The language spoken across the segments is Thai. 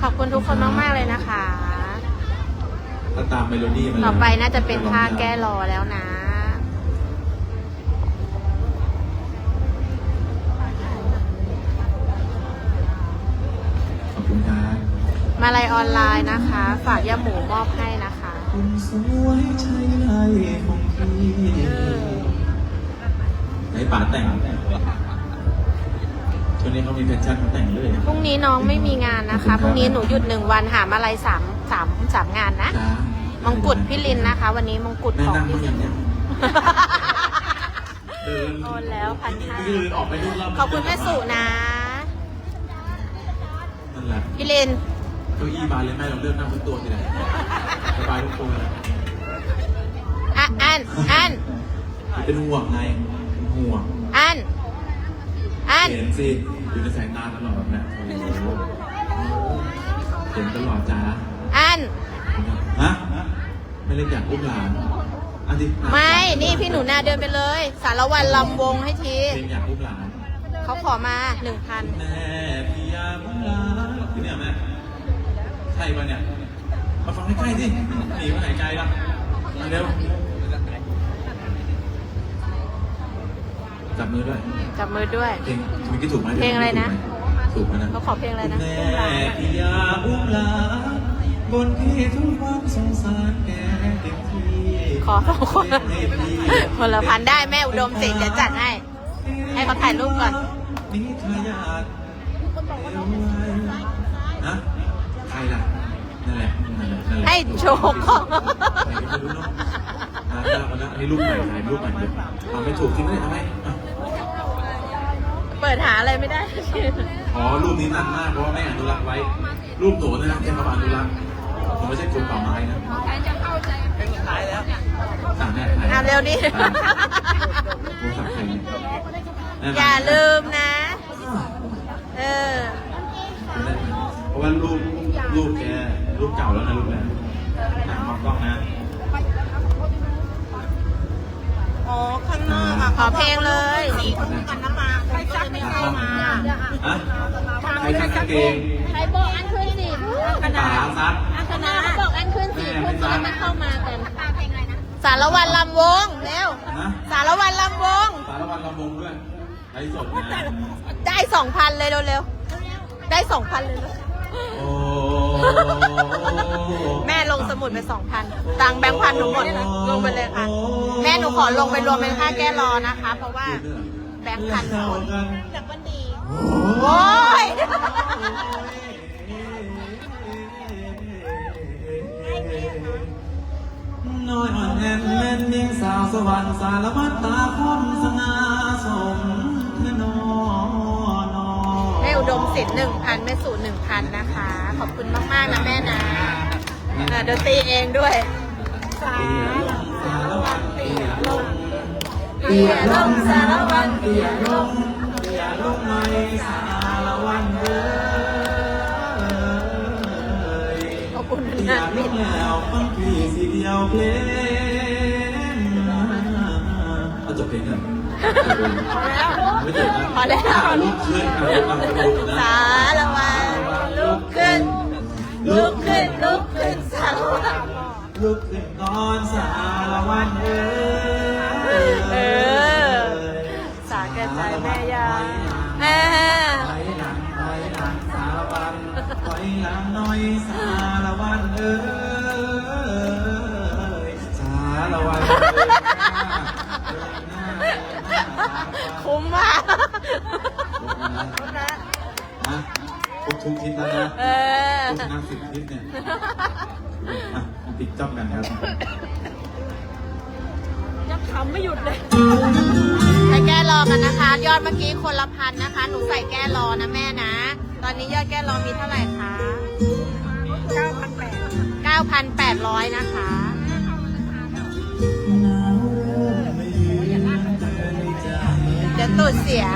ขอบคุณทุกคนมาก ๆ เลยนะคะ ถ้าตามเมโลดี้มันเลยต่อไปน่าจะเป็นท่าแก้รอแล้วนะ ขอบคุณครับมาลัยออนไลน์นะคะ ฝากย่าหมูมอบให้นะคะคุณสวยใช่ไรของพี่ไหนป๋าแต่ง ช่วงนี้เขามีแฟชั่นเขาแต่งเรื่อยพรุ่งนี้น้องไม่มีงานนะคะพรุ่งนี้หนูหยุดหนึ่งวันหามาลัยสามสามสามงานนะจ้ามงกุฎพี่ลินนะคะ วันนี้มงกุฎแม่ของนั่งพี่มาอลิย่านงเนี้ยเดินโอนแล้วพันห้าเดินออกไปดูรอบขอบคุณแม่สุนะ นั่นแหละพี่ลินเก้าอี้บานเลยแม่เราเลือกนั่งทุกตัวทีไหนสบายทุกตัวเลยอะอันอันเป็นห่วงไงเป็นห่วงอั นอันเห็นสิอยู่ในสายตาตลอดแบบเนี้ยโอ้โหเห็นตลอดจ้าอัน ฮะไม่เล่นอยากอุ้มหลานอันที่ไม่ นี่พี่หนูนาเดินไปเลย สารวันลำวงให้ทีเพลงอยากอุ้มหลานเขาขอมาหนึ่งพันแม่พี่ยามอุ้มหลานคือเนี่ยแม่ใช่ปะเนี่ยมาฟังใกล้ๆสิหนีมาไหนไกลล่ะมาเร็ว จับมือด้วยจับมือด้วย เพลงเมื่อกี้ถูกไหมเพลงอะไรนะ ถูกไหมนะเขาขอเพลงอะไรนะ แม่พี่ยาอุ้มหลานบนที่ทุกวันสงสารแกเต็มที่ขอสองคนคนละพันได้แม่อุดมสิทธิ์เดี๋ยวจัดให้ ให้เขาถ่ายรูปก่อนนี่ทายาทเร็วไวนะใครล่ะนั่นแหละนั่นแหละนั่นแหละให้โชว์ของใครก็ไม่รู้เนาะอ่าได้มาแล้วอันนี้รูปใหม่ถ่ายรูปใหม่เลยเอาไม่ถูกที่ไม่ได้ทำไมอะ เปิดหาอะไรไม่ได้ อ๋อรูปนี้นานมากเพราะว่าแม่อนุรักษ์ไว้ รูปโตนะครับแค่มาอนุรักษ์ผมไม่ใช่คนป่าไม้นะสั่งแม่ถ่ายเอาเร็วดิ โทรศัพท์ใครเนี่ยแม่อย่าลืมนะ เออ เพราะว่ารูปรูปแกรูปเก่าแล้วนะรูปแกหนังมองกล้องนะอ๋อ ข้างนอกอะ ขอเพลงเลย สีคู่กันนะมา ใครซักไม่ใครมาฮะใครซักกางเกงใครบอกอันขึ้นสิป๋าซักอัคณะบอกอันขึ้นสิแม่พวไม่กซันี้กมันเข้ามากันสารวันลำวงเร็วนะสารวันลำวง สารวันลำวงด้วยไลฟ์สดนะได้สองพันเลยเร็วๆได้สองพันเลยเร็วโอ้แม่ลงสมุดไปสองพันตังค์แบงค์พันหนูหมดลงไปเลยค่ะ แม่หนูขอลงไปรวมเป็นค่าแก้รอนะคะ เพราะว่าแบงค์พันหมดจากวันดีโอ้ยน้อยอ่อนแอนแม่นยิ่งสาวสวรรค์สารพัดตาคมสง่าสมเทนอนแม่อุดมสินหนึ่งพันแม่สูหนึ่งพันนะคะ ขอบคุณมาก ๆ นะแม่นะเออดนตีเองด้วยสารวัตรเตียลงเปียลงสารวัน เตียลงเตียลงในสารวันเอ้ยขอบคุณเตียนะลปิดงแล้วฟังพี่สีเดียวเพลงเอาจบเพลงกันไม่จบนะพอแล้วลุกขึ้นเอาลุกนะสารวันลุกขึ้น ลุกขึ้นลุกขึ้นสารวันลุกขึ้นนอนสารวันเอ้ นะนะทุกทุกทิศแล้วนะเออทุกนักสิบทิศเนี่ยอะติดจ้องกันครับยังขำไม่หยุดเลยใส่แก้รอกันนะคะ ยอดเมื่อกี้คนละพันนะคะ หนูใส่แก้รอนะแม่นะ ตอนนี้ยอดแก้รอมีเท่าไหร่คะ 9,800นะคะ เดี๋ยวตูดเสีย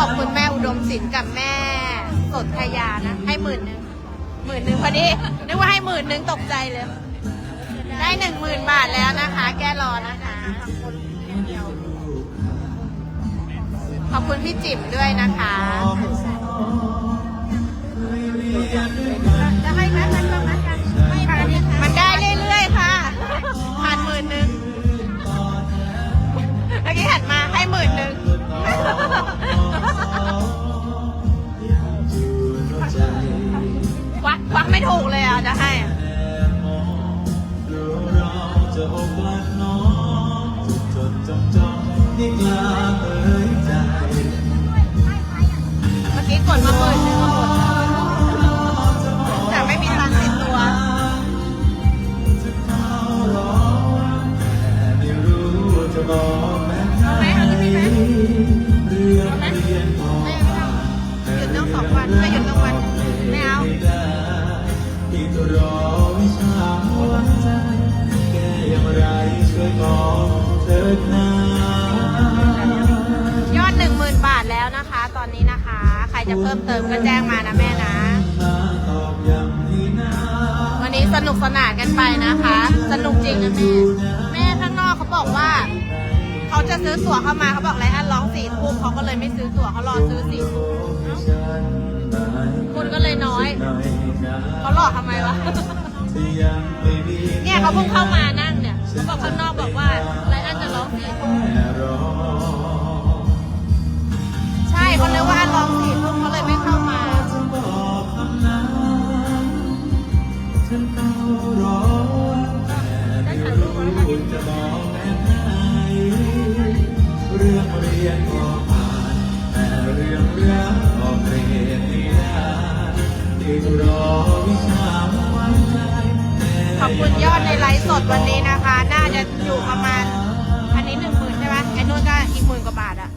ขอบคุณแม่อุดมศิลป์กับแม่สนธยานะ ให้หมื่นหนึ่งหมื่นหนึ่งพอดี นึกว่าให้หมื่นหนึ่งตกใจเลย ได้หนึ่งหมื่นบาทแล้วนะคะ แก้รอนะคะขอบคุณพี่จิ๋มด้วยนะคะ จะให้แม่มั จะอกลักน้องจดจดจ้องจ้องยิ่งลาเอ่ยใจ เมื่อกี้กดมาหมื่นหนึงมาหมดแต่ไม่มีตังค์ติดตัวจะไม่รู้จะบอกแม่ไหนเรื่องเรียนพอหยุดต้องสองวันไม่หยุดต้องวัน ไม่เอา ที่จะรอวิชา ดนะยอดหนึ่งหมื่นบาทแล้วนะคะ ตอนนี้นะคะ ใครจะเพิ่มเติมก็แจ้งมานะแม่นะมาตอบอย่างที่นาวันนี้สนุกสนานกันไปนะคะ สนุกจริงนะแม่ แม่ข้างนอกเขาบอกว่า เขาจะซื้อตั๋วเข้ามาเขาบอกไรอันร้องสี่ทุ่มเขาก็เลยไม่ซื้อตั๋วเขารอซื้อสี่ทุ่มคุณก็เลยน้อย เขาหลอกทำไมวะ เนี่ยเขาเพิ่งเข้ามานั่งเนี่ย เขาบอกข้างนอกบอกว่าไรอันจะร้องสี่ทุ่มใช่เขาเลยว่าอันร้องสี่ ดในไลฟ์สดวันนี้นะคะ น่าจะอยู่ประมาณ อันนี้หนึ่งหมื่นใช่ไหมไอ้นู่นก็อีกหมื่นกว่าบาทอะ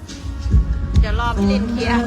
เดี๋ยวรอพี่ลินเคลียร์